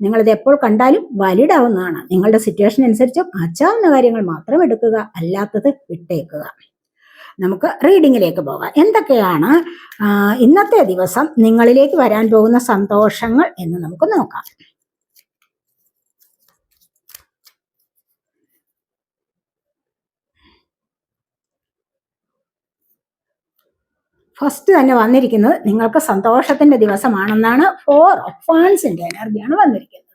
നിങ്ങളിത് എപ്പോൾ കണ്ടാലും വാലിഡ് ആവുന്നതാണ് നിങ്ങളുടെ സിറ്റുവേഷൻ അനുസരിച്ച് മാച്ചാവുന്ന കാര്യങ്ങൾ മാത്രം എടുക്കുക അല്ലാത്തത് വിട്ടേക്കുക. നമുക്ക് റീഡിങ്ങിലേക്ക് പോകാം. എന്തൊക്കെയാണ് ഇന്നത്തെ ദിവസം നിങ്ങളിലേക്ക് വരാൻ പോകുന്ന സന്തോഷങ്ങൾ എന്ന് നമുക്ക് നോക്കാം. ഫസ്റ്റ് തന്നെ വന്നിരിക്കുന്നത് നിങ്ങൾക്ക് സന്തോഷത്തിന്റെ ദിവസമാണെന്നാണ് ഫോർ ഓഫ് വാൺസിന്റെ എനർജിയാണ് വന്നിരിക്കുന്നത്.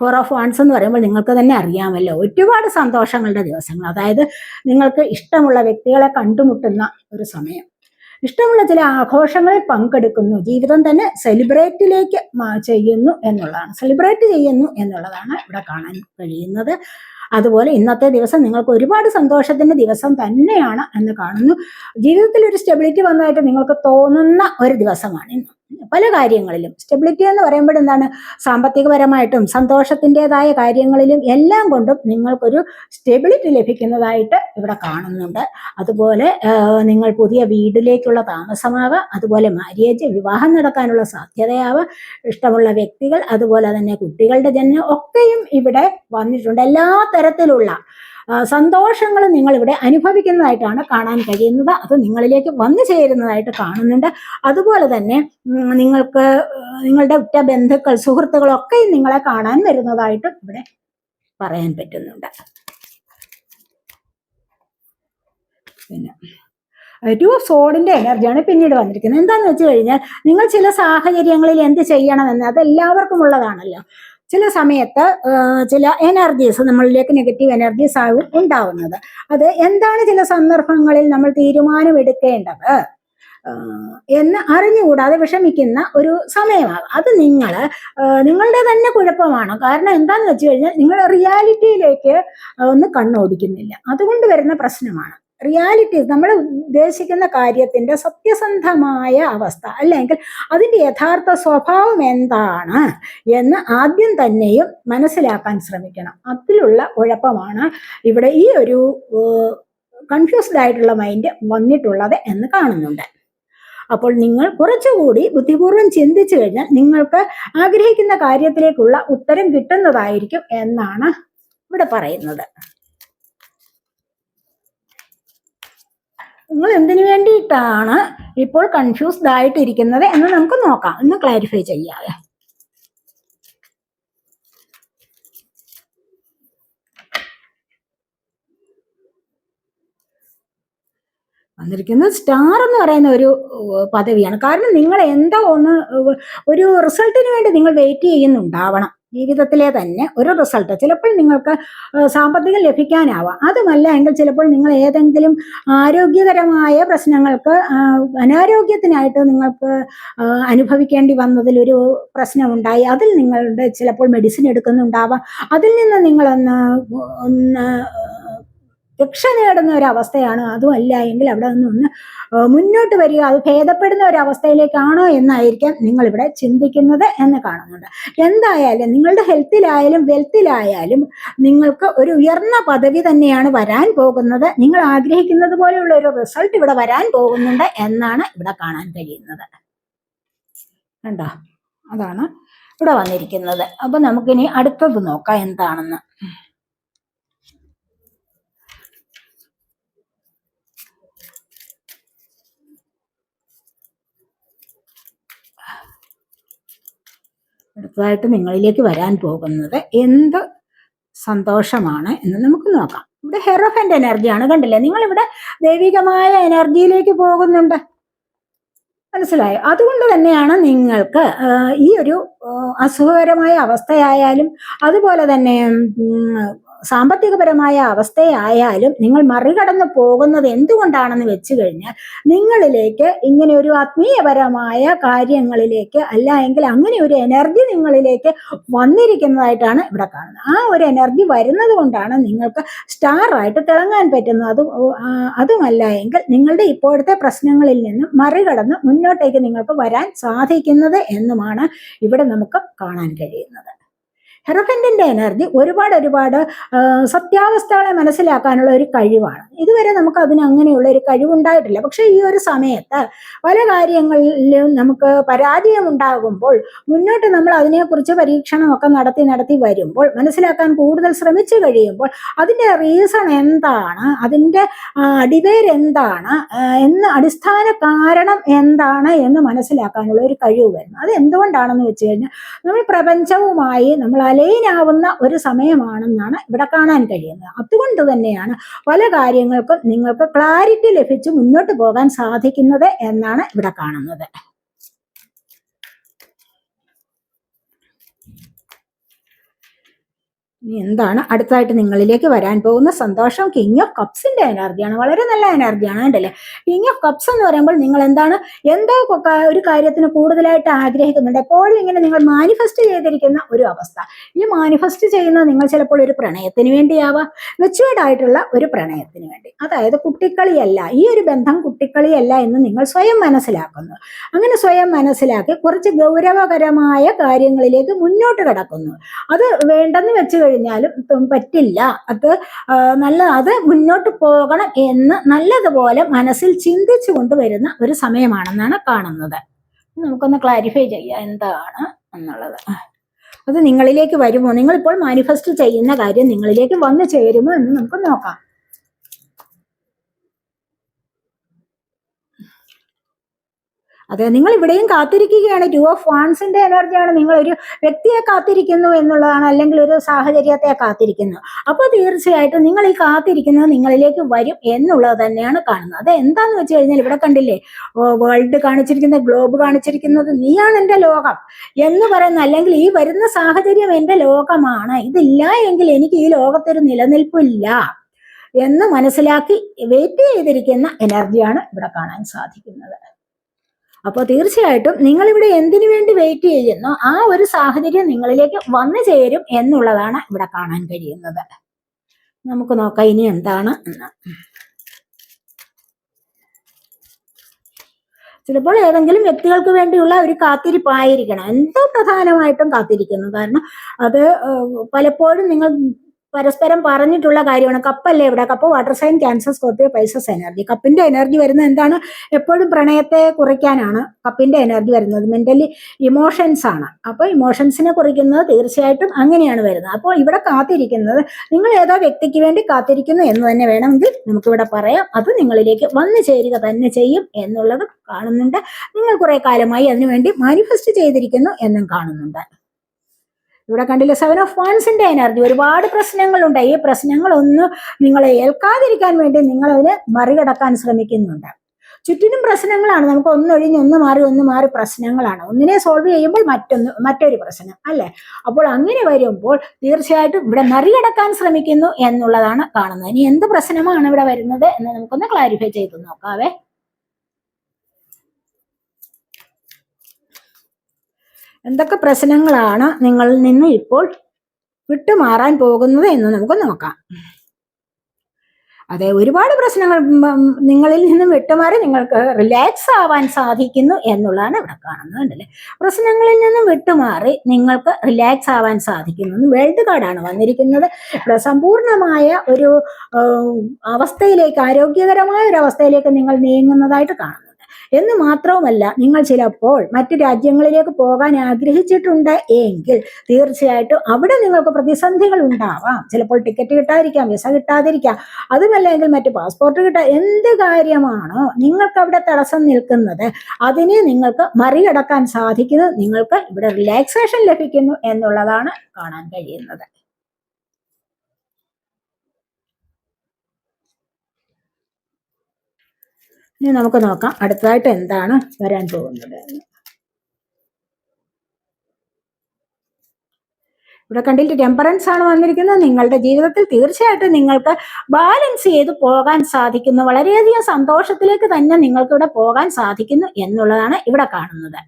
ഫോർ ഓഫ് വാൺസ് എന്ന് പറയുമ്പോൾ നിങ്ങൾക്ക് തന്നെ അറിയാമല്ലോ ഒരുപാട് സന്തോഷങ്ങളുടെ ദിവസങ്ങൾ. അതായത് നിങ്ങൾക്ക് ഇഷ്ടമുള്ള വ്യക്തികളെ കണ്ടുമുട്ടുന്ന ഒരു സമയം. ഇഷ്ടമുള്ള ചില ആഘോഷങ്ങളിൽ പങ്കെടുക്കുന്നു ജീവിതം തന്നെ സെലിബ്രേറ്റിലേക്ക് ചെയ്യുന്നു എന്നുള്ളതാണ്. സെലിബ്രേറ്റ് ചെയ്യുന്നു എന്നുള്ളതാണ് ഇവിടെ കാണാൻ കഴിയുന്നത്. അതുപോലെ ഇന്നത്തെ ദിവസം നിങ്ങൾക്ക് ഒരുപാട് സന്തോഷത്തിന്റെ ദിവസം തന്നെയാണ് എന്ന് കാണുന്നു. ജീവിതത്തിൽ ഒരു സ്റ്റെബിലിറ്റി വന്നതായിട്ട് നിങ്ങൾക്ക് തോന്നുന്ന ഒരു ദിവസമാണ് ഇന്ന്. പല കാര്യങ്ങളിലും. സ്റ്റെബിലിറ്റി എന്ന് പറയുമ്പോൾ എന്താണ്? സാമ്പത്തികപരമായിട്ടും സന്തോഷത്തിന്റെതായ കാര്യങ്ങളിലും എല്ലാം കൊണ്ടും നിങ്ങൾക്കൊരു സ്റ്റെബിലിറ്റി ലഭിക്കുന്നതായിട്ട് ഇവിടെ കാണുന്നുണ്ട്. അതുപോലെ നിങ്ങൾ പുതിയ വീട്ടിലേക്കുള്ള താമസമാവാം അതുപോലെ മാര്യേജ് വിവാഹം നടക്കാനുള്ള സാധ്യതയാവാം ഇഷ്ടമുള്ള വ്യക്തികൾ അതുപോലെ തന്നെ കുട്ടികളുടെ ജന്മം ഒക്കെയും ഇവിടെ വന്നിട്ടുണ്ട്. എല്ലാ തരത്തിലുള്ള സന്തോഷങ്ങൾ നിങ്ങൾ ഇവിടെ അനുഭവിക്കുന്നതായിട്ടാണ് കാണാൻ കഴിയുന്നത്. അത് നിങ്ങളിലേക്ക് വന്നു ചേരുന്നതായിട്ട് കാണുന്നുണ്ട്. അതുപോലെ തന്നെ നിങ്ങൾക്ക് നിങ്ങളുടെ ഉറ്റ ബന്ധുക്കൾ സുഹൃത്തുക്കളൊക്കെയും നിങ്ങളെ കാണാൻ വരുന്നതായിട്ട് ഇവിടെ പറയാൻ പറ്റുന്നുണ്ട്. പിന്നെ ടു ഓഫ് സോഡിന്റെ എനർജിയാണ് പിന്നീട് വന്നിരിക്കുന്നത്. എന്താന്ന് വെച്ച് കഴിഞ്ഞാൽ നിങ്ങൾ ചില സാഹചര്യങ്ങളിൽ എന്ത് ചെയ്യണമെന്ന് അത് എല്ലാവർക്കും ഉള്ളതാണല്ലോ. ചില സമയത്ത് ചില എനർജീസ് നമ്മളിലേക്ക് നെഗറ്റീവ് എനർജീസ് ആവും ഉണ്ടാവുന്നത്. അത് എന്താണ് ചില സന്ദർഭങ്ങളിൽ നമ്മൾ തീരുമാനമെടുക്കേണ്ടത്? എന്ന് അറിഞ്ഞുകൂടാതെ വിഷമിക്കുന്ന ഒരു സമയമാകും. അത് നിങ്ങൾ നിങ്ങളുടെ തന്നെ കുഴപ്പമാണ്? കാരണം എന്താന്ന് വെച്ച് കഴിഞ്ഞാൽ നിങ്ങൾ റിയാലിറ്റിയിലേക്ക് ഒന്ന് കണ്ണോടിക്കുന്നില്ല. അതുകൊണ്ട് വരുന്ന പ്രശ്നമാണ്. റിയാലിറ്റി നമ്മൾ ഉദ്ദേശിക്കുന്ന കാര്യത്തിന്റെ സത്യസന്ധമായ അവസ്ഥ അല്ലെങ്കിൽ അതിന്റെ യഥാർത്ഥ സ്വഭാവം എന്താണ് എന്ന് ആദ്യം തന്നെയും മനസ്സിലാക്കാൻ ശ്രമിക്കണം. അതിലുള്ള കുഴപ്പമാണ് ഇവിടെ ഈ ഒരു കൺഫ്യൂസ്ഡ് ആയിട്ടുള്ള മൈൻഡ് വന്നിട്ടുള്ളത് എന്ന് കാണുന്നുണ്ട്. അപ്പോൾ നിങ്ങൾ കുറച്ചുകൂടി ബുദ്ധിപൂർവം ചിന്തിച്ചു കഴിഞ്ഞാൽ നിങ്ങൾക്ക് ആഗ്രഹിക്കുന്ന കാര്യത്തിലേക്കുള്ള ഉത്തരം കിട്ടുന്നതായിരിക്കും എന്നാണ് ഇവിടെ പറയുന്നത്. നിങ്ങൾ എന്തിനു വേണ്ടിയിട്ടാണ് ഇപ്പോൾ കൺഫ്യൂസ്ഡ് ആയിട്ടിരിക്കുന്നത് എന്ന് നമുക്ക് നോക്കാം. ഒന്ന് ക്ലാരിഫൈ ചെയ്യാതെ വന്നിരിക്കുന്നത് സ്റ്റാർ എന്ന് പറയുന്ന ഒരു പദവിയാണ്. കാരണം നിങ്ങൾ എന്തോ ഒന്ന് ഒരു റിസൾട്ടിന് വേണ്ടി നിങ്ങൾ വെയിറ്റ് ചെയ്യുന്നുണ്ടാവണം. ജീവിതത്തിലെ തന്നെ ഒരു റിസൾട്ട് ചിലപ്പോൾ നിങ്ങൾക്ക് സാമ്പത്തികം ലഭിക്കാനാവാം. അതുമല്ല എങ്കിൽ ചിലപ്പോൾ നിങ്ങൾ ഏതെങ്കിലും ആരോഗ്യകരമായ പ്രശ്നങ്ങൾക്ക് അനാരോഗ്യത്തിനായിട്ട് നിങ്ങൾക്ക് അനുഭവിക്കേണ്ടി വന്നതിൽ ഒരു പ്രശ്നമുണ്ടായി അതിൽ നിങ്ങളുടെ ചിലപ്പോൾ മെഡിസിൻ എടുക്കുന്നുണ്ടാവാം. അതിൽ നിന്ന് നിങ്ങളൊന്ന് ഒന്ന് രക്ഷ നേടുന്ന ഒരു അവസ്ഥയാണോ അല്ല എങ്കിൽ അവിടെ നിന്നൊന്ന് മുന്നോട്ട് വരിക. അത് ഭേദപ്പെടുന്ന ഒരു അവസ്ഥയിലേക്കാണോ എന്നായിരിക്കാം നിങ്ങൾ ഇവിടെ ചിന്തിക്കുന്നത് എന്ന് കാണുന്നുണ്ട്. എന്തായാലും നിങ്ങളുടെ ഹെൽത്തിലായാലും വെൽത്തിലായാലും നിങ്ങൾക്ക് ഒരു ഉയർന്ന പദവി തന്നെയാണ് വരാൻ പോകുന്നത്. നിങ്ങൾ ആഗ്രഹിക്കുന്നത് പോലെയുള്ള ഒരു റിസൾട്ട് ഇവിടെ വരാൻ പോകുന്നുണ്ട് എന്നാണ് ഇവിടെ കാണാൻ കഴിയുന്നത്. കണ്ടോ? അതാണ് ഇവിടെ വന്നിരിക്കുന്നത്. അപ്പൊ നമുക്കിനി അടുത്തത് നോക്കാം എന്താണെന്ന്. അടുത്തതായിട്ട് നിങ്ങളിലേക്ക് വരാൻ പോകുന്നത് എന്ത് സന്തോഷമാണ് എന്ന് നമുക്ക് നോക്കാം. ഇവിടെ ഹെറോഫന്റെ എനർജിയാണ് കണ്ടില്ലേ? നിങ്ങൾ ഇവിടെ ദൈവികമായ എനർജിയിലേക്ക് പോകുന്നുണ്ട്. മനസ്സിലായോ? അതുകൊണ്ട് തന്നെയാണ് നിങ്ങൾക്ക് ഈ ഒരു അസുഖകരമായ അവസ്ഥയായാലും അതുപോലെ തന്നെ സാമ്പത്തികപരമായ അവസ്ഥയായാലും നിങ്ങൾ മറികടന്ന് പോകുന്നത് എന്തുകൊണ്ടാണെന്ന് വെച്ച് കഴിഞ്ഞാൽ നിങ്ങളിലേക്ക് ഇങ്ങനെ ഒരു ആത്മീയപരമായ കാര്യങ്ങളിലേക്ക് അല്ല എങ്കിൽ അങ്ങനെ ഒരു എനർജി നിങ്ങളിലേക്ക് വന്നിരിക്കുന്നതായിട്ടാണ് ഇവിടെ കാണുന്നത്. ആ ഒരു എനർജി വരുന്നത് കൊണ്ടാണ് നിങ്ങൾക്ക് സ്റ്റാർ ആയിട്ട് തിളങ്ങാൻ പറ്റുന്നത്. അതും അതുമല്ല എങ്കിൽ നിങ്ങളുടെ ഇപ്പോഴത്തെ പ്രശ്നങ്ങളിൽ നിന്നും മറികടന്ന് മുന്നോട്ടേക്ക് നിങ്ങൾക്ക് വരാൻ സാധിക്കുന്നത് എന്നുമാണ് ഇവിടെ നമുക്ക് കാണാൻ കഴിയുന്നത്. ഹെറഫന്റിന്റെ എനർജി ഒരുപാട് ഒരുപാട് സത്യാവസ്ഥകളെ മനസ്സിലാക്കാനുള്ള ഒരു കഴിവാണ്. ഇതുവരെ നമുക്ക് അതിന് അങ്ങനെയുള്ള ഒരു കഴിവുണ്ടായിട്ടില്ല. പക്ഷേ ഈ ഒരു സമയത്ത് പല കാര്യങ്ങളിലും നമുക്ക് പരാജയം ഉണ്ടാകുമ്പോൾ മുന്നോട്ട് നമ്മൾ അതിനെക്കുറിച്ച് പരീക്ഷണമൊക്കെ നടത്തി നടത്തി വരുമ്പോൾ മനസ്സിലാക്കാൻ കൂടുതൽ ശ്രമിച്ചു കഴിയുമ്പോൾ അതിന്റെ റീസൺ എന്താണ്? അതിന്റെ അടിവേരെന്താണ് എന്ന് അടിസ്ഥാന കാരണം എന്താണ് എന്ന് മനസ്സിലാക്കാനുള്ള ഒരു കഴിവ് വരുന്നു. അത് എന്തുകൊണ്ടാണെന്ന് വെച്ച് കഴിഞ്ഞാൽ നമ്മൾ പ്രപഞ്ചവുമായി നമ്മൾ അലൈനാവുന്ന ഒരു സമയമാണെന്നാണ് ഇവിടെ കാണാൻ കഴിയുന്നത്. അതുകൊണ്ട് തന്നെയാണ് പല കാര്യങ്ങൾക്കും നിങ്ങൾക്ക് ക്ലാരിറ്റി ലഭിച്ച് മുന്നോട്ട് പോകാൻ സാധിക്കുന്നത് എന്നാണ് ഇവിടെ കാണുന്നത്. എന്താണ് അടുത്തായിട്ട് നിങ്ങളിലേക്ക് വരാൻ പോകുന്ന സന്തോഷം? കിങ് ഓഫ് കപ്സിന്റെ എനർജിയാണ് വളരെ നല്ല എനർജിയാണ് കണ്ടല്ലേ? കിങ് ഓഫ് കപ്സ് എന്ന് പറയുമ്പോൾ നിങ്ങൾ എന്താണ്? എന്തോ ഒരു കാര്യത്തിന് കൂടുതലായിട്ട് ആഗ്രഹിക്കുന്നുണ്ട്. എപ്പോഴും ഇങ്ങനെ നിങ്ങൾ മാനിഫെസ്റ്റ് ചെയ്തിരിക്കുന്ന ഒരു അവസ്ഥ. ഈ മാനിഫെസ്റ്റ് ചെയ്യുന്ന നിങ്ങൾ ചിലപ്പോൾ ഒരു പ്രണയത്തിന് വേണ്ടിയാവാം. മെച്ചുവേർഡ് ആയിട്ടുള്ള ഒരു പ്രണയത്തിന് വേണ്ടി. അതായത് കുട്ടിക്കളിയല്ല. ഈ ഒരു ബന്ധം കുട്ടിക്കളിയല്ല എന്ന് നിങ്ങൾ സ്വയം മനസ്സിലാക്കുന്നു. അങ്ങനെ സ്വയം മനസ്സിലാക്കി കുറച്ച് ഗൗരവകരമായ കാര്യങ്ങളിലേക്ക് മുന്നോട്ട് കിടക്കുന്നു. അത് വേണ്ടെന്ന് വെച്ച് കഴിഞ്ഞാലും പറ്റില്ല. അത് നല്ല അത് മുന്നോട്ട് പോകണം എന്ന് നല്ലതുപോലെ മനസ്സിൽ ചിന്തിച്ചു കൊണ്ടുവരുന്ന ഒരു സമയമാണെന്നാണ് കാണുന്നത്. നമുക്കൊന്ന് ക്ലാരിഫൈ ചെയ്യാം എന്താണ് എന്നുള്ളത്. അത് നിങ്ങളിലേക്ക് വരുമോ? നിങ്ങളിപ്പോൾ മാനിഫെസ്റ്റ് ചെയ്യുന്ന കാര്യം നിങ്ങളിലേക്ക് വന്നു ചേരുമോ എന്ന് നമുക്ക് നോക്കാം. അതെ നിങ്ങൾ ഇവിടെയും കാത്തിരിക്കുകയാണ്. ടു ഓഫ് വാൺസിന്റെ എനർജിയാണ് നിങ്ങൾ ഒരു വ്യക്തിയെ കാത്തിരിക്കുന്നു എന്നുള്ളതാണ് അല്ലെങ്കിൽ ഒരു സാഹചര്യത്തെ കാത്തിരിക്കുന്നു. അപ്പോൾ തീർച്ചയായിട്ടും നിങ്ങൾ ഈ കാത്തിരിക്കുന്നത് നിങ്ങളിലേക്ക് വരും എന്നുള്ളത് തന്നെയാണ് കാണുന്നത്. അത് എന്താന്ന് വെച്ച് കഴിഞ്ഞാൽ ഇവിടെ കണ്ടില്ലേ? വേൾഡ് കാണിച്ചിരിക്കുന്നത് ഗ്ലോബ് കാണിച്ചിരിക്കുന്നത് നീയാണ് എന്റെ ലോകം എന്ന് പറയുന്ന അല്ലെങ്കിൽ ഈ വരുന്ന സാഹചര്യം എന്റെ ലോകമാണ്. ഇതില്ല എങ്കിൽ എനിക്ക് ഈ ലോകത്തൊരു നിലനിൽപ്പില്ല എന്ന് മനസ്സിലാക്കി വെയിറ്റ് ചെയ്തിരിക്കുന്ന എനർജിയാണ് ഇവിടെ കാണാൻ സാധിക്കുന്നത്. അപ്പോൾ തീർച്ചയായിട്ടും നിങ്ങൾ ഇവിടെ എന്തിനു വേണ്ടി വെയിറ്റ് ചെയ്യുന്നു ആ ഒരു സാഹചര്യം നിങ്ങളിലേക്ക് വന്നു ചേരും എന്നുള്ളതാണ് ഇവിടെ കാണാൻ കഴിയുന്നത്. നമുക്ക് നോക്കാം ഇനി എന്താണ് എന്ന്. ചിലപ്പോൾ ഏതെങ്കിലും വ്യക്തികൾക്ക് വേണ്ടിയുള്ള ഒരു കാത്തിരിപ്പായിരിക്കണം എന്തോ പ്രധാനമായിട്ടും കാത്തിരിക്കുന്നു. കാരണം അത് പലപ്പോഴും നിങ്ങൾ പരസ്പരം പറഞ്ഞിട്ടുള്ള കാര്യമാണ്. കപ്പല്ലേ ഇവിടെ? Cup water sign cancer scorpio pisces energy കപ്പിന്റെ എനർജി വരുന്നത് എന്താണ്? എപ്പോഴും പ്രണയത്തെ കുറിക്കാനാണ് കപ്പിന്റെ എനർജി വരുന്നത്. മെന്റലി ഇമോഷൻസ് ആണ്. അപ്പോൾ ഇമോഷൻസിനെ കുറിക്കുന്നത് തീർച്ചയായിട്ടും അങ്ങനെയാണ് വരുന്നത്. അപ്പോൾ ഇവിടെ കാത്തിരിക്കുന്നത് നിങ്ങൾ ഏതോ വ്യക്തിക്ക് വേണ്ടി കാത്തിരിക്കുന്നു എന്ന് തന്നെ വേണമെങ്കിൽ നമുക്കിവിടെ പറയാം. അത് നിങ്ങളിലേക്ക് വന്നു ചേരുക തന്നെ ചെയ്യും എന്നുള്ളത് കാണുന്നുണ്ട്. നിങ്ങൾ കുറെ കാലമായി അതിനുവേണ്ടി മാനിഫെസ്റ്റ് ചെയ്തിരിക്കുന്നു എന്നും കാണുന്നുണ്ട്. ഇവിടെ കണ്ടില്ല? സെവൻ ഓഫ് വൺസിന്റെ എനർജി ഒരുപാട് പ്രശ്നങ്ങളുണ്ട്. ഈ പ്രശ്നങ്ങളൊന്നും നിങ്ങളെ ഏൽക്കാതിരിക്കാൻ വേണ്ടി നിങ്ങൾ അതിനെ മറികടക്കാൻ ശ്രമിക്കുന്നുണ്ട്. ചുറ്റിനും പ്രശ്നങ്ങളാണ്. നമുക്ക് ഒന്നൊഴിഞ്ഞ് ഒന്ന് മാറി ഒന്ന് മാറി പ്രശ്നങ്ങളാണ്. ഒന്നിനെ സോൾവ് ചെയ്യുമ്പോൾ മറ്റൊന്ന് മറ്റൊരു പ്രശ്നം അല്ലെ? അപ്പോൾ അങ്ങനെ വരുമ്പോൾ തീർച്ചയായിട്ടും ഇവിടെ മറികടക്കാൻ ശ്രമിക്കുന്നു എന്നുള്ളതാണ് കാണുന്നത്. ഇനി എന്ത് പ്രശ്നമാണ് ഇവിടെ വരുന്നത് എന്ന് നമുക്കൊന്ന് ക്ലാരിഫൈ ചെയ്ത് നോക്കാവേ. എന്തൊക്കെ പ്രശ്നങ്ങളാണ് നിങ്ങളിൽ നിന്ന് ഇപ്പോൾ വിട്ടുമാറാൻ പോകുന്നത് എന്ന് നമുക്ക് നോക്കാം. അതെ ഒരുപാട് പ്രശ്നങ്ങൾ നിങ്ങളിൽ നിന്നും വിട്ടുമാറി നിങ്ങൾക്ക് റിലാക്സ് ആവാൻ സാധിക്കുന്നു എന്നുള്ളതാണ് ഇവിടെ കാണുന്നത് അല്ലേ പ്രശ്നങ്ങളിൽ നിന്നും വിട്ടുമാറി നിങ്ങൾക്ക് റിലാക്സ് ആവാൻ സാധിക്കുന്നു വേൾഡ് കാർഡാണ് വന്നിരിക്കുന്നത്. ഇവിടെ സമ്പൂർണമായ ഒരു അവസ്ഥയിലേക്ക് ആരോഗ്യകരമായ ഒരു അവസ്ഥയിലേക്ക് നിങ്ങൾ നീങ്ങുന്നതായിട്ട് കാണുന്നു. എന്ന് മാത്രവുമല്ല നിങ്ങൾ ചിലപ്പോൾ മറ്റു രാജ്യങ്ങളിലേക്ക് പോകാൻ ആഗ്രഹിച്ചിട്ടുണ്ട് എങ്കിൽ തീർച്ചയായിട്ടും അവിടെ നിങ്ങൾക്ക് പ്രതിസന്ധികൾ ഉണ്ടാവാം. ചിലപ്പോൾ ടിക്കറ്റ് കിട്ടാതിരിക്കാം വിസ കിട്ടാതിരിക്കാം. അതുമല്ലെങ്കിൽ മറ്റു പാസ്പോർട്ട് കിട്ടാ എന്ത് കാര്യമാണോ നിങ്ങൾക്ക് അവിടെ തടസ്സം നിൽക്കുന്നത് അതിനെ നിങ്ങൾക്ക് മറികടക്കാൻ സാധിക്കുന്നു. നിങ്ങൾക്ക് ഇവിടെ റിലാക്സേഷൻ ലഭിക്കുന്നു എന്നുള്ളതാണ് കാണാൻ കഴിയുന്നത്. ഇനി നമുക്ക് നോക്കാം അടുത്തതായിട്ട് എന്താണ് വരാൻ പോകുന്നത്. ഇവിടെ കണ്ടിട്ട് ടെമ്പറൻസ് ആണ് വന്നിരിക്കുന്നത്. നിങ്ങളുടെ ജീവിതത്തിൽ തീർച്ചയായിട്ടും നിങ്ങൾക്ക് ബാലൻസ് ചെയ്ത് പോകാൻ സാധിക്കുന്നു. വളരെയധികം സന്തോഷത്തിലേക്ക് തന്നെ നിങ്ങൾക്ക് ഇവിടെ പോകാൻ സാധിക്കുന്നു എന്നുള്ളതാണ് ഇവിടെ കാണുന്നത്.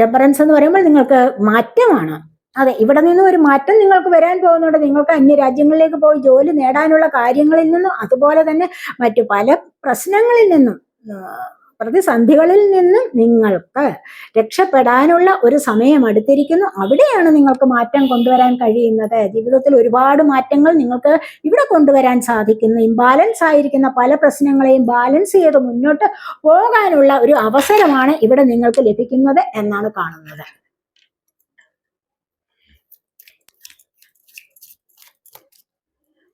ടെമ്പറൻസ് എന്ന് പറയുമ്പോൾ നിങ്ങൾക്ക് മാറ്റമാണ്. അതെ ഇവിടെ നിന്ന് ഒരു മാറ്റം നിങ്ങൾക്ക് വരാൻ പോകുന്നുണ്ട്. നിങ്ങൾക്ക് അന്യ രാജ്യങ്ങളിലേക്ക് പോയി ജോലി നേടാനുള്ള കാര്യങ്ങളിൽ നിന്നും അതുപോലെ തന്നെ മറ്റു പല പ്രശ്നങ്ങളിൽ നിന്നും പ്രതിസന്ധികളിൽ നിന്നും നിങ്ങൾക്ക് രക്ഷപ്പെടാനുള്ള ഒരു സമയം അടുത്തിരിക്കുന്നു. അവിടെയാണ് നിങ്ങൾക്ക് മാറ്റം കൊണ്ടുവരാൻ കഴിയുന്നത്. ജീവിതത്തിൽ ഒരുപാട് മാറ്റങ്ങൾ നിങ്ങൾക്ക് ഇവിടെ കൊണ്ടുവരാൻ സാധിക്കുന്നു. ഇംബാലൻസ് ആയിരിക്കുന്ന പല പ്രശ്നങ്ങളെയും ബാലൻസ് ചെയ്ത് മുന്നോട്ട് പോകാനുള്ള ഒരു അവസരമാണ് ഇവിടെ നിങ്ങൾക്ക് ലഭിക്കുന്നത് എന്നാണ് കാണുന്നത്.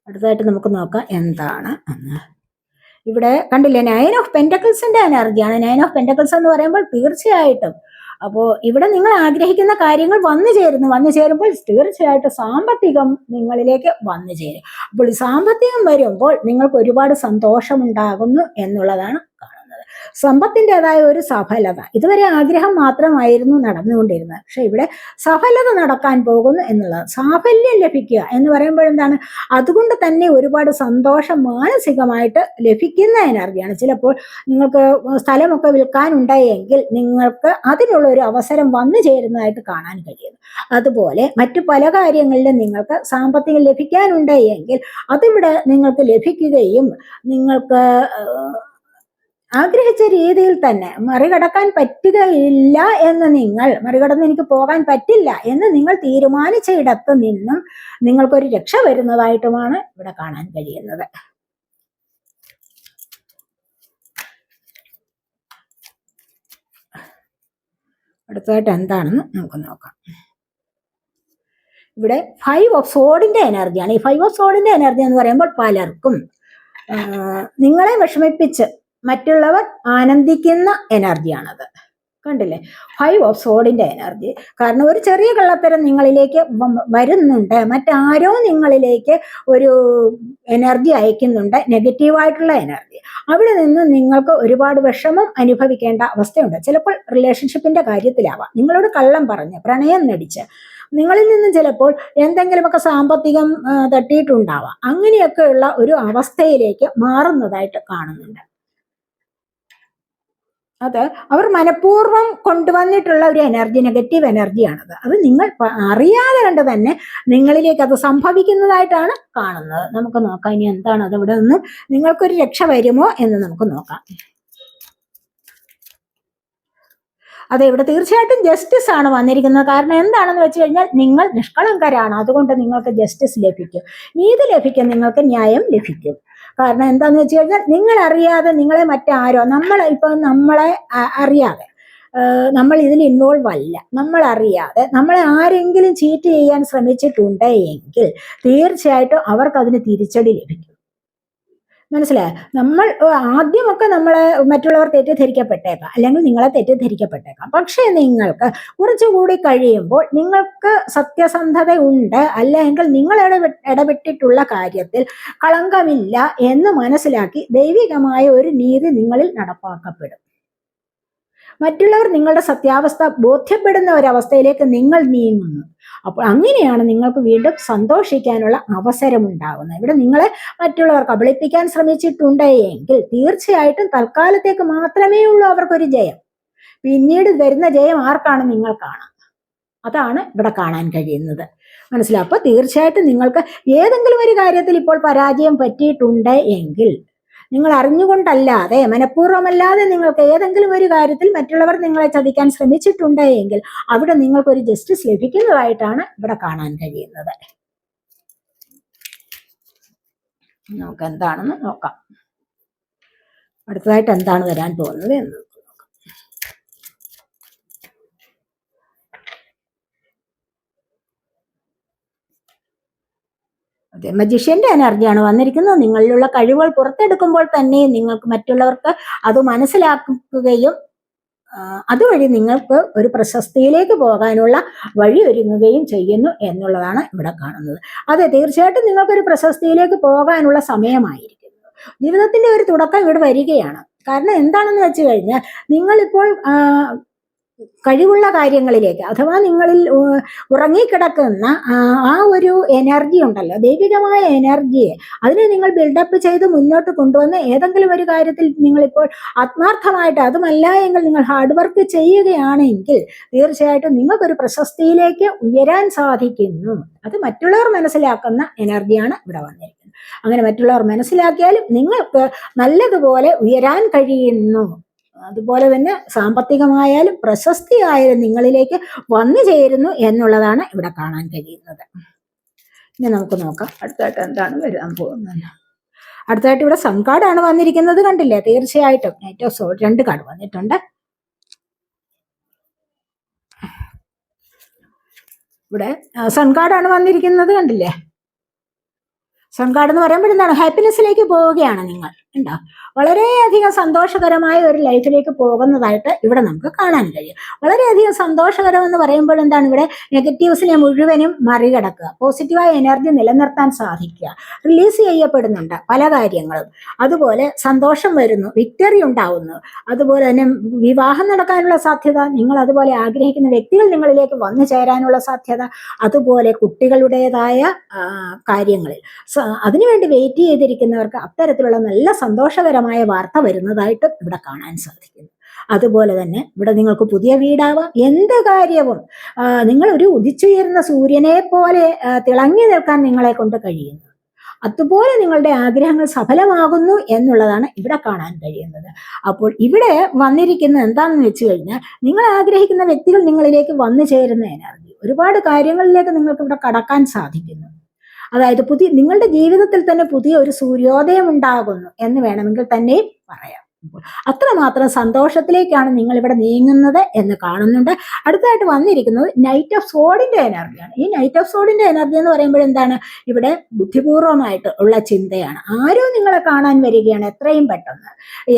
അടുത്തതായിട്ട് നമുക്ക് നോക്കാം എന്താണ് എന്ന്. ഇവിടെ കണ്ടില്ലേ നയൻ ഓഫ് പെന്റക്കിൾസിന്റെ എനർജിയാണ് നയൻ ഓഫ് പെന്റക്കിൾസ് എന്ന് പറയുമ്പോൾ തീർച്ചയായിട്ടും അപ്പോൾ ഇവിടെ നിങ്ങൾ ആഗ്രഹിക്കുന്ന കാര്യങ്ങൾ വന്നു ചേരുന്നു. വന്നു ചേരുമ്പോൾ തീർച്ചയായിട്ടും സാമ്പത്തികം നിങ്ങളിലേക്ക് വന്നു ചേരും. അപ്പോൾ ഈ സാമ്പത്തികം വരുമ്പോൾ നിങ്ങൾക്ക് ഒരുപാട് സന്തോഷമുണ്ടാകുന്നു എന്നുള്ളതാണ് സമ്പത്തിന്റെതായ ഒരു സഫലത. ഇതുവരെ ആഗ്രഹം മാത്രമായിരുന്നു നടന്നുകൊണ്ടിരുന്നത്. പക്ഷെ ഇവിടെ സഫലത നടക്കാൻ പോകുന്നു എന്നുള്ളത് സാഫല്യം ലഭിക്കുക എന്ന് പറയുമ്പോൾ എന്താണ്? അതുകൊണ്ട് തന്നെ ഒരുപാട് സന്തോഷം മാനസികമായിട്ട് ലഭിക്കുന്ന എനർജിയാണ്. ചിലപ്പോൾ നിങ്ങൾക്ക് സ്ഥലമൊക്കെ വിൽക്കാനുണ്ടായെങ്കിൽ നിങ്ങൾക്ക് അതിനുള്ള ഒരു അവസരം വന്നു ചേരുന്നതായിട്ട് കാണാൻ കഴിയുന്നു. അതുപോലെ മറ്റു പല കാര്യങ്ങളിലും നിങ്ങൾക്ക് സാമ്പത്തികം ലഭിക്കാനുണ്ടായെങ്കിൽ അതിവിടെ നിങ്ങൾക്ക് ലഭിക്കുകയും നിങ്ങൾക്ക് ആഗ്രഹിച്ച രീതിയിൽ തന്നെ മറികടക്കാൻ പറ്റുകയില്ല എന്ന് നിങ്ങൾ മറികടന്ന് എനിക്ക് പോകാൻ പറ്റില്ല എന്ന് നിങ്ങൾ തീരുമാനിച്ച ഇടത്ത് നിന്നും നിങ്ങൾക്കൊരു രക്ഷ വരുന്നതായിട്ടുമാണ് ഇവിടെ കാണാൻ കഴിയുന്നത്. അടുത്തതായിട്ട് എന്താണെന്ന് നമുക്ക് നോക്കാം. ഇവിടെ ഫൈവ് ഓഫ് സോഡിന്റെ എനർജിയാണ് ഈ ഫൈവ് ഓഫ് സോഡിന്റെ എനർജി എന്ന് പറയുമ്പോൾ പലർക്കും നിങ്ങളെ വിഷമിപ്പിച്ച് മറ്റുള്ളവർ ആനന്ദിക്കുന്ന എനർജിയാണത് കണ്ടില്ലേ? ഫൈവ് ഓഫ് സോഡിന്റെ എനർജി കാരണം ഒരു ചെറിയ കള്ളത്തരം നിങ്ങളിലേക്ക് വരുന്നുണ്ട്. മറ്റാരോ നിങ്ങളിലേക്ക് ഒരു എനർജി അയക്കുന്നുണ്ട്. നെഗറ്റീവായിട്ടുള്ള എനർജി അവിടെ നിന്ന് നിങ്ങൾക്ക് ഒരുപാട് വിഷമം അനുഭവിക്കേണ്ട അവസ്ഥയുണ്ട്. ചിലപ്പോൾ റിലേഷൻഷിപ്പിന്റെ കാര്യത്തിലാവാം. നിങ്ങളോട് കള്ളം പറഞ്ഞ് പ്രണയം നടിച്ച്. നിങ്ങളിൽ നിന്ന് ചിലപ്പോൾ എന്തെങ്കിലുമൊക്കെ സാമ്പത്തികം തട്ടിയിട്ടുണ്ടാവാം. അങ്ങനെയൊക്കെയുള്ള ഒരു അവസ്ഥയിലേക്ക് മാറുന്നതായിട്ട് കാണുന്നുണ്ട്. അത് അവർ മനഃപൂർവം കൊണ്ടുവന്നിട്ടുള്ള ഒരു എനർജി നെഗറ്റീവ് എനർജിയാണത് അത് നിങ്ങൾ അറിയാതെ കണ്ട് തന്നെ നിങ്ങളിലേക്ക് അത് സംഭവിക്കുന്നതായിട്ടാണ് കാണുന്നത്. നമുക്ക് നോക്കാം ഇനി എന്താണ് അത് ഇവിടെ നിന്ന് നിങ്ങൾക്കൊരു രക്ഷ വരുമോ എന്ന് നമുക്ക് നോക്കാം. അതെ ഇവിടെ തീർച്ചയായിട്ടും ജസ്റ്റിസ് ആണ് വന്നിരിക്കുന്നത്. കാരണം എന്താണെന്ന് വെച്ച് കഴിഞ്ഞാൽ നിങ്ങൾ നിഷ്കളങ്കരാണ്. അതുകൊണ്ട് നിങ്ങൾക്ക് ജസ്റ്റിസ് ലഭിക്കും. നീതി ലഭിക്കും. നിങ്ങൾക്ക് ന്യായം ലഭിക്കും. കാരണം എന്താന്ന് വെച്ച് കഴിഞ്ഞാൽ നിങ്ങൾ അറിയാതെ നിങ്ങളെ മറ്റാരോ നമ്മൾ ഇപ്പൊ നമ്മളെ അറിയാതെ. നമ്മൾ ഇതിൽ ഇൻവോൾവ് അല്ല. നമ്മൾ അറിയാതെ നമ്മളെ ആരെങ്കിലും ചീറ്റ് ചെയ്യാൻ ശ്രമിച്ചിട്ടുണ്ടെങ്കിൽ തീർച്ചയായിട്ടും അവർക്ക് അതിന് തിരിച്ചടി ലഭിക്കും. മനസ്സിലായോ? നമ്മൾ ആദ്യമൊക്കെ നമ്മളെ മറ്റുള്ളവർ തെറ്റിദ്ധരിക്കപ്പെട്ടേക്കാം. അല്ലെങ്കിൽ നിങ്ങളെ തെറ്റിദ്ധരിക്കപ്പെട്ടേക്കാം. പക്ഷേ നിങ്ങൾക്ക് കുറച്ചുകൂടി കഴിയുമ്പോൾ നിങ്ങൾക്ക് സത്യസന്ധത ഉണ്ട് അല്ലെങ്കിൽ നിങ്ങൾ ഇടപെ- ഇടപെട്ടിട്ടുള്ള കാര്യത്തിൽ കളങ്കമില്ല എന്ന് മനസ്സിലാക്കി ദൈവികമായ ഒരു നീതി നിങ്ങളിൽ നടപ്പാക്കപ്പെടും. മറ്റുള്ളവർ നിങ്ങളുടെ സത്യാവസ്ഥ ബോധ്യപ്പെടുന്ന ഒരവസ്ഥയിലേക്ക് നിങ്ങൾ നീങ്ങുന്നു. അപ്പോൾ അങ്ങനെയാണ് നിങ്ങൾക്ക് വീണ്ടും സന്തോഷിക്കാനുള്ള അവസരം ഉണ്ടാകുന്നത് ഇവിടെ നിങ്ങളെ മറ്റുള്ളവർ കബളിപ്പിക്കാൻ ശ്രമിച്ചിട്ടുണ്ടെങ്കിൽ തീർച്ചയായിട്ടും തൽക്കാലത്തേക്ക് മാത്രമേ ഉള്ളൂ അവർക്കൊരു ജയം. പിന്നീട് വരുന്ന ജയം ആർക്കാണ്? നിങ്ങൾ കാണാം അതാണ് ഇവിടെ കാണാൻ കഴിയുന്നത്. മനസ്സിലാവും അപ്പൊ തീർച്ചയായിട്ടും നിങ്ങൾക്ക് ഏതെങ്കിലും ഒരു കാര്യത്തിൽ ഇപ്പോൾ പരാജയം പറ്റിയിട്ടുണ്ട് എങ്കിൽ നിങ്ങൾ അറിഞ്ഞുകൊണ്ടല്ലാതെ മനഃപൂർവമല്ലാതെ നിങ്ങൾക്ക് ഏതെങ്കിലും ഒരു കാര്യത്തിൽ മറ്റുള്ളവർ നിങ്ങളെ ചതിക്കാൻ ശ്രമിച്ചിട്ടുണ്ടെങ്കിൽ അവിടെ നിങ്ങൾക്കൊരു ജസ്റ്റിസ് ലഭിക്കുന്നതായിട്ടാണ് ഇവിടെ കാണാൻ കഴിയുന്നത്. നമുക്ക് എന്താണെന്ന് നോക്കാം. അടുത്തതായിട്ട് എന്താണ് വരാൻ പോകുന്നത് എന്ന് അതെ മജിഷ്യന്റെ എനർജിയാണ് വന്നിരിക്കുന്നത്. നിങ്ങളിലുള്ള കഴിവുകൾ പുറത്തെടുക്കുമ്പോൾ തന്നെ നിങ്ങൾക്ക് മറ്റുള്ളവർക്ക് അത് മനസ്സിലാക്കുകയും അതുവഴി നിങ്ങൾക്ക് ഒരു പ്രശസ്തിയിലേക്ക് പോകാനുള്ള വഴി ഒരുങ്ങുകയും ചെയ്യുന്നു എന്നുള്ളതാണ് ഇവിടെ കാണുന്നത്. അതെ തീർച്ചയായിട്ടും നിങ്ങൾക്കൊരു പ്രശസ്തിയിലേക്ക് പോകാനുള്ള സമയമായിരിക്കുന്നു. ജീവിതത്തിന്റെ ഒരു തുടക്കം ഇവിടെ വരികയാണ്. കാരണം എന്താണെന്ന് വെച്ച് കഴിഞ്ഞാൽ നിങ്ങളിപ്പോൾ കഴിവുള്ള കാര്യങ്ങളിലേക്ക് അഥവാ നിങ്ങളിൽ ഉറങ്ങിക്കിടക്കുന്ന ആ ഒരു എനർജി ഉണ്ടല്ലോ ദൈവികമായ എനർജിയെ അതിനെ നിങ്ങൾ ബിൽഡപ്പ് ചെയ്ത് മുന്നോട്ട് കൊണ്ടുവന്ന് ഏതെങ്കിലും ഒരു കാര്യത്തിൽ നിങ്ങളിപ്പോൾ ആത്മാർത്ഥമായിട്ട് അതുമല്ല എങ്കിൽ നിങ്ങൾ ഹാർഡ് വർക്ക് ചെയ്യുകയാണെങ്കിൽ തീർച്ചയായിട്ടും നിങ്ങൾക്കൊരു പ്രശസ്തിയിലേക്ക് ഉയരാൻ സാധിക്കുന്നു. അത് മറ്റുള്ളവർ മനസ്സിലാക്കുന്ന എനർജിയാണ് ഇവിടെ വന്നിരിക്കുന്നത്. അങ്ങനെ മറ്റുള്ളവർ മനസ്സിലാക്കിയാലും നിങ്ങൾക്ക് നല്ലതുപോലെ ഉയരാൻ കഴിയുന്നു. അതുപോലെ തന്നെ സാമ്പത്തികമായാലും പ്രശസ്തിയായാലും നിങ്ങളിലേക്ക് വന്നു ചേരുന്നു എന്നുള്ളതാണ് ഇവിടെ കാണാൻ കഴിയുന്നത്. ഇനി നമുക്ക് നോക്കാം. അടുത്തായിട്ട് എന്താണ് വരാൻ പോകുന്നത്? അടുത്തായിട്ട് ഇവിടെ സൺ കാർഡാണ് വന്നിരിക്കുന്നത് കണ്ടില്ലേ? തീർച്ചയായിട്ടും. നൈറ്റ് ഓഫ് സോൾ രണ്ട് കാർഡ് വന്നിട്ടുണ്ട്. ഇവിടെ സൺ കാർഡാണ് വന്നിരിക്കുന്നത് കണ്ടില്ലേ? സൺ കാർഡ് എന്ന് പറയുമ്പോൾ എന്താണ്? ഹാപ്പിനെസ്സിലേക്ക് പോവുകയാണ് നിങ്ങൾ. ഉണ്ടോ വളരെയധികം സന്തോഷകരമായ ഒരു ലൈഫിലേക്ക് പോകുന്നതായിട്ട് ഇവിടെ നമുക്ക് കാണാൻ കഴിയും. വളരെയധികം സന്തോഷകരം എന്ന് പറയുമ്പോൾ എന്താണ് ഇവിടെ നെഗറ്റീവ്സിനെ മുഴുവനും മറികടക്കുക. പോസിറ്റീവായ എനർജി നിലനിർത്താൻ സാധിക്കുക. റിലീസ് ചെയ്യപ്പെടുന്നുണ്ട് പല കാര്യങ്ങളും. അതുപോലെ സന്തോഷം വരുന്നു വിക്ടറി ഉണ്ടാവുന്നു. അതുപോലെ തന്നെ വിവാഹം നടക്കാനുള്ള സാധ്യത നിങ്ങൾ അതുപോലെ ആഗ്രഹിക്കുന്ന വ്യക്തികൾ നിങ്ങളിലേക്ക് വന്നു ചേരാനുള്ള സാധ്യത അതുപോലെ കുട്ടികളുടേതായ കാര്യങ്ങളിൽ. അതിനുവേണ്ടി വെയിറ്റ് ചെയ്തിരിക്കുന്നവർക്ക് അത്തരത്തിലുള്ള നല്ല സന്തോഷകരമായ വാർത്ത വരുന്നതായിട്ട് ഇവിടെ കാണാൻ സാധിക്കുന്നു. അതുപോലെ തന്നെ ഇവിടെ നിങ്ങൾക്ക് പുതിയ വീടാവാം. എന്ത് കാര്യവും നിങ്ങൾ ഒരു ഉദിച്ചുയരുന്ന സൂര്യനെ പോലെ തിളങ്ങി നിൽക്കാൻ നിങ്ങളെ കൊണ്ട് കഴിയുന്നു. അതുപോലെ നിങ്ങളുടെ ആഗ്രഹങ്ങൾ സഫലമാകുന്നു എന്നുള്ളതാണ് ഇവിടെ കാണാൻ കഴിയുന്നത്. അപ്പോൾ ഇവിടെ വന്നിരിക്കുന്നത് എന്താണെന്ന് വെച്ച് കഴിഞ്ഞാൽ നിങ്ങൾ ആഗ്രഹിക്കുന്ന വ്യക്തികൾ നിങ്ങളിലേക്ക് വന്നു ചേരുന്ന എനർജി ഒരുപാട് കാര്യങ്ങളിലേക്ക് നിങ്ങൾക്ക് ഇവിടെ കടക്കാൻ സാധിക്കുന്നു. അതായത് പുതിയ നിങ്ങളുടെ ജീവിതത്തിൽ തന്നെ പുതിയ ഒരു സൂര്യോദയം ഉണ്ടാകുന്നു എന്ന് വേണമെങ്കിൽ തന്നെ പറയാം. അത്രമാത്രം സന്തോഷത്തിലേക്കാണ് നിങ്ങൾ ഇവിടെ നീങ്ങുന്നത് എന്ന് കാണുന്നുണ്ട്. അടുത്തായിട്ട് വന്നിരിക്കുന്നത് നൈറ്റ് ഓഫ് സോഡിന്റെ എനർജിയാണ് ഈ നൈറ്റ് ഓഫ് സോഡിന്റെ എനർജി എന്ന് പറയുമ്പോൾ എന്താണ്? ഇവിടെ ബുദ്ധിപൂർവമായിട്ട് ഉള്ള ചിന്തയാണ്. ആരോ നിങ്ങളെ കാണാൻ വരികയാണ് എത്രയും പെട്ടെന്ന്.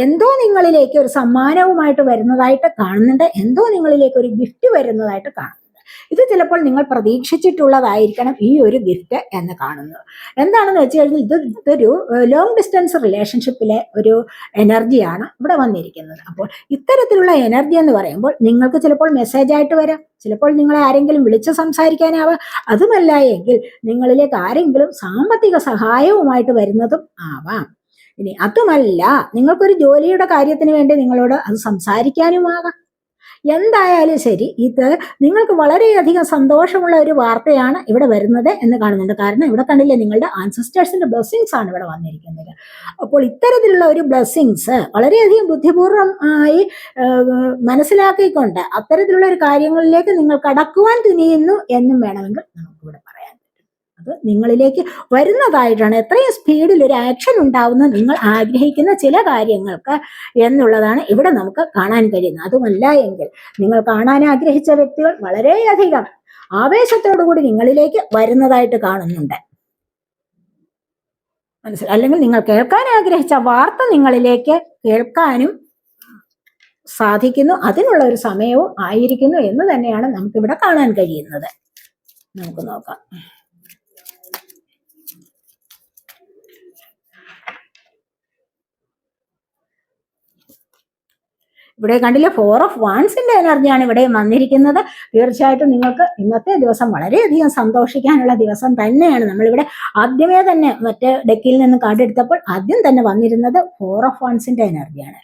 എന്തോ നിങ്ങളിലേക്ക് ഒരു സമ്മാനവുമായിട്ട് വരുന്നതായിട്ട് കാണുന്നുണ്ട്. എന്തോ നിങ്ങളിലേക്ക് ഒരു ഗിഫ്റ്റ് വരുന്നതായിട്ട് കാണുന്നുണ്ട്. ഇത് ചിലപ്പോൾ നിങ്ങൾ പ്രതീക്ഷിച്ചിട്ടുള്ളതായിരിക്കണം ഈ ഒരു ഗിഫ്റ്റ് എന്ന് കാണുന്നത്. എന്താണെന്ന് വെച്ച് കഴിഞ്ഞാൽ ഇത് ഇതൊരു ലോങ് ഡിസ്റ്റൻസ് റിലേഷൻഷിപ്പിലെ ഒരു എനർജിയാണ് ഇവിടെ വന്നിരിക്കുന്നത്. അപ്പോൾ ഇത്തരത്തിലുള്ള എനർജി എന്ന് പറയുമ്പോൾ നിങ്ങൾക്ക് ചിലപ്പോൾ മെസ്സേജ് ആയിട്ട് വരാം. ചിലപ്പോൾ നിങ്ങളെ ആരെങ്കിലും വിളിച്ച് സംസാരിക്കാനാവാം. അതുമല്ല എങ്കിൽ നിങ്ങളിലേക്ക് ആരെങ്കിലും സാമ്പത്തിക സഹായവുമായിട്ട് വരുന്നതും ആവാം. ഇനി അതുമല്ല നിങ്ങൾക്കൊരു ജോലിയുടെ കാര്യത്തിന് വേണ്ടി നിങ്ങളോട് അത് സംസാരിക്കാനുമാകാം. എന്തായാലും ശരി ഇത് നിങ്ങൾക്ക് വളരെയധികം സന്തോഷമുള്ള ഒരു വാർത്തയാണ് ഇവിടെ വരുന്നത് എന്ന് കാണുന്നുണ്ട്. കാരണം ഇവിടെ കണ്ടില്ലേ നിങ്ങളുടെ ആൻസിസ്റ്റേഴ്സിന്റെ ബ്ലെസ്സിങ്സ് ആണ് ഇവിടെ വന്നിരിക്കുന്നത്. അപ്പോൾ ഇത്തരത്തിലുള്ള ഒരു ബ്ലെസ്സിങ്സ് വളരെയധികം ബുദ്ധിപൂർവം ആയി മനസ്സിലാക്കിക്കൊണ്ട് അത്തരത്തിലുള്ള ഒരു കാര്യങ്ങളിലേക്ക് നിങ്ങൾ കടക്കുവാൻ തുനിയുന്നു എന്നും വേണമെങ്കിൽ നമുക്കിവിടെ പറ്റും അത് നിങ്ങളിലേക്ക് വരുന്നതായിട്ടാണ് എത്രയും സ്പീഡിൽ ഒരു ആക്ഷൻ ഉണ്ടാവുന്ന നിങ്ങൾ ആഗ്രഹിക്കുന്ന ചില കാര്യങ്ങൾക്ക് എന്നുള്ളതാണ് ഇവിടെ നമുക്ക് കാണാൻ കഴിയുന്നത്. അതുമല്ല എങ്കിൽ നിങ്ങൾ കാണാൻ ആഗ്രഹിച്ച വ്യക്തികൾ വളരെയധികം ആവേശത്തോടുകൂടി നിങ്ങളിലേക്ക് വരുന്നതായിട്ട് കാണുന്നുണ്ട്. മനസ്സിലായി അല്ലെങ്കിൽ നിങ്ങൾ കേൾക്കാൻ ആഗ്രഹിച്ച വാർത്ത നിങ്ങളിലേക്ക് കേൾക്കാനും സാധിക്കുന്നു. അതിനുള്ള ഒരു സമയവും ആയിരിക്കുന്നു എന്ന് തന്നെയാണ് നമുക്കിവിടെ കാണാൻ കഴിയുന്നത്. നമുക്ക് നോക്കാം. ഇവിടെ കണ്ടില്ല? ഫോർ ഓഫ് വാൺസിന്റെ എനർജിയാണ് ഇവിടെ വന്നിരിക്കുന്നത്. തീർച്ചയായിട്ടും നിങ്ങൾക്ക് ഇന്നത്തെ ദിവസം വളരെയധികം സന്തോഷിക്കാനുള്ള ദിവസം തന്നെയാണ്. നമ്മളിവിടെ ആദ്യമേ തന്നെ മറ്റേ ഡെക്കിൽ നിന്ന് കാർഡ് എടുത്തപ്പോൾ ആദ്യം തന്നെ വന്നിരുന്നത് ഫോർ ഓഫ് വാൺസിന്റെ എനർജിയാണ്.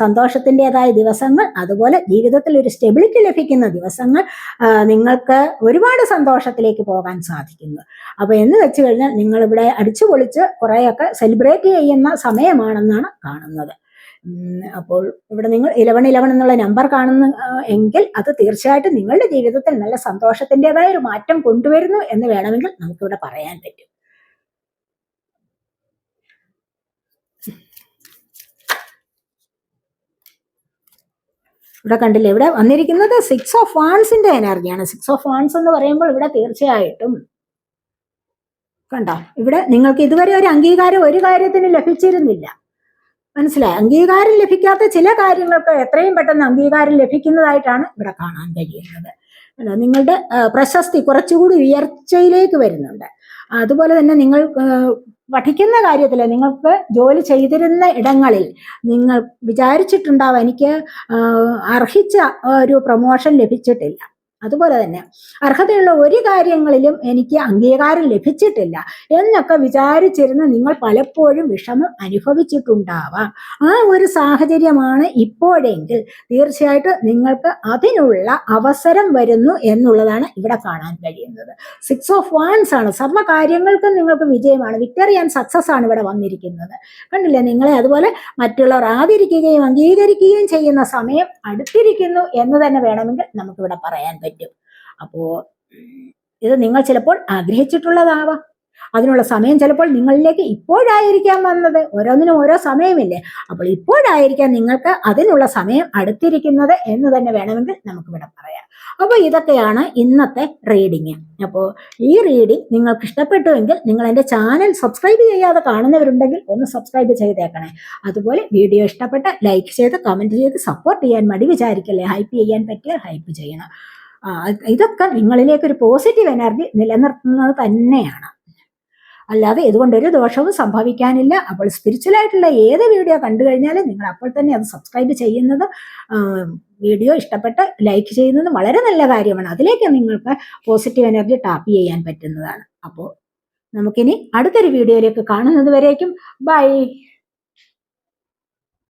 സന്തോഷത്തിന്റെതായ ദിവസങ്ങൾ അതുപോലെ ജീവിതത്തിൽ ഒരു സ്റ്റെബിലിറ്റി ലഭിക്കുന്ന ദിവസങ്ങൾ നിങ്ങൾക്ക് ഒരുപാട് സന്തോഷത്തിലേക്ക് പോകാൻ സാധിക്കുന്നു. അപ്പൊ എന്ന് വെച്ച് കഴിഞ്ഞാൽ നിങ്ങൾ ഇവിടെ അടിച്ചു പൊളിച്ച് കുറേയൊക്കെ സെലിബ്രേറ്റ് ചെയ്യുന്ന സമയമാണെന്നാണ് കാണുന്നത്. അപ്പോൾ ഇവിടെ നിങ്ങൾ ഇലവൺ ഇലവൺ എന്നുള്ള നമ്പർ കാണുന്ന എങ്കിൽ അത് തീർച്ചയായിട്ടും നിങ്ങളുടെ ജീവിതത്തിൽ നല്ല സന്തോഷത്തിന്റെതായ ഒരു മാറ്റം കൊണ്ടുവരുന്നു എന്ന് വേണമെങ്കിൽ നമുക്കിവിടെ പറയാൻ പറ്റും. ഇവിടെ കണ്ടില്ലേ ഇവിടെ വന്നിരിക്കുന്നത് സിക്സ് ഓഫ് വാൺസിന്റെ എനർജിയാണ് സിക്സ് ഓഫ് വാൺസ് എന്ന് പറയുമ്പോൾ ഇവിടെ തീർച്ചയായിട്ടും കണ്ടോ ഇവിടെ നിങ്ങൾക്ക് ഇതുവരെ ഒരു അംഗീകാരം ഒരു കാര്യത്തിന് ലഭിച്ചിരുന്നില്ല. മനസ്സിലായി? അംഗീകാരം ലഭിക്കാത്ത ചില കാര്യങ്ങൾക്ക് എത്രയും പെട്ടെന്ന് അംഗീകാരം ലഭിക്കുന്നതായിട്ടാണ് ഇവിടെ കാണാൻ കഴിയുന്നത്? നിങ്ങളുടെ പ്രശസ്തി കുറച്ചുകൂടി ഉയർച്ചയിലേക്ക് വരുന്നുണ്ട്. അതുപോലെ തന്നെ നിങ്ങൾ പഠിക്കുന്ന കാര്യത്തിൽ നിങ്ങൾക്ക് ജോലി ചെയ്തിരുന്ന ഇടങ്ങളിൽ നിങ്ങൾ വിചാരിച്ചിട്ടുണ്ടാവും എനിക്ക് അർഹിച്ച ഒരു പ്രൊമോഷൻ ലഭിച്ചിട്ടില്ല. അതുപോലെ തന്നെ അർഹതയുള്ള ഒരു കാര്യങ്ങളിലും എനിക്ക് അംഗീകാരം ലഭിച്ചിട്ടില്ല എന്നൊക്കെ വിചാരിച്ചിരുന്ന് നിങ്ങൾ പലപ്പോഴും വിഷമം അനുഭവിച്ചിട്ടുണ്ടാവാം. ആ ഒരു സാഹചര്യമാണ് ഇപ്പോഴെങ്കിൽ തീർച്ചയായിട്ടും നിങ്ങൾക്ക് അതിനുള്ള അവസരം വരുന്നു എന്നുള്ളതാണ് ഇവിടെ കാണാൻ കഴിയുന്നത്. സിക്സ് ഓഫ് വാൻസ് ആണ്. സർവ കാര്യങ്ങൾക്കും നിങ്ങൾക്ക് വിജയമാണ്. വിക്ടറി ആൻഡ് സക്സസ് ആണ് ഇവിടെ വന്നിരിക്കുന്നത്. കണ്ടില്ലേ? നിങ്ങളെ അതുപോലെ മറ്റുള്ളവർ ആദരിക്കുകയും അംഗീകരിക്കുകയും ചെയ്യുന്ന സമയം അടുത്തിരിക്കുന്നു എന്ന് തന്നെ വേണമെങ്കിൽ നമുക്കിവിടെ പറയാൻ പറ്റും അപ്പോൾ ഇത് നിങ്ങൾ ചിലപ്പോൾ ആഗ്രഹിച്ചിട്ടുള്ളതാവാം. അതിനുള്ള സമയം ചിലപ്പോൾ നിങ്ങളിലേക്ക് ഇപ്പോഴായിരിക്കാം വന്നത്. ഓരോന്നിനും ഓരോ സമയമില്ലേ? അപ്പോൾ ഇപ്പോഴായിരിക്കാം നിങ്ങൾക്ക് അതിനുള്ള സമയം അടുത്തിരിക്കുന്നത് എന്ന് തന്നെ വേണമെങ്കിൽ നമുക്ക് ഇവിടെ പറയാം. അപ്പോൾ ഇതൊക്കെയാണ് ഇന്നത്തെ റീഡിങ്. അപ്പോൾ ഈ റീഡിങ് നിങ്ങൾക്ക് ഇഷ്ടപ്പെട്ടുവെങ്കിൽ നിങ്ങൾ എന്റെ ചാനൽ സബ്സ്ക്രൈബ് ചെയ്യാതെ കാണുന്നവരുണ്ടെങ്കിൽ ഒന്ന് സബ്സ്ക്രൈബ് ചെയ്തേക്കണേ. അതുപോലെ വീഡിയോ ഇഷ്ടപ്പെട്ട ലൈക്ക് ചെയ്ത് കമന്റ് ചെയ്ത് സപ്പോർട്ട് ചെയ്യാൻ മടി വിചാരിക്കല്ലേ? ഹൈപ്പ് ചെയ്യാൻ പറ്റിയാൽ ഹൈപ്പ് ചെയ്യണം. ഇതൊക്കെ നിങ്ങളിലേക്ക് ഒരു പോസിറ്റീവ് എനർജി നിലനിർത്തുന്നത് തന്നെയാണ്. അല്ലാതെ ഇതുകൊണ്ടൊരു ദോഷവും സംഭവിക്കാനില്ല. അപ്പോൾ സ്പിരിച്വലായിട്ടുള്ള ഏത് വീഡിയോ കണ്ടു കഴിഞ്ഞാലും നിങ്ങൾ അപ്പോൾ തന്നെ അത് സബ്സ്ക്രൈബ് ചെയ്യുന്നത് വീഡിയോ ഇഷ്ടപ്പെട്ട് ലൈക്ക് ചെയ്യുന്നതും വളരെ നല്ല കാര്യമാണ്. അതിലേക്ക് നിങ്ങൾക്ക് പോസിറ്റീവ് എനർജി ടാപ്പ് ചെയ്യാൻ പറ്റുന്നതാണ്. അപ്പോൾ നമുക്കിനി അടുത്തൊരു വീഡിയോയിലേക്ക് കാണുന്നത് വരേക്കും. ബൈ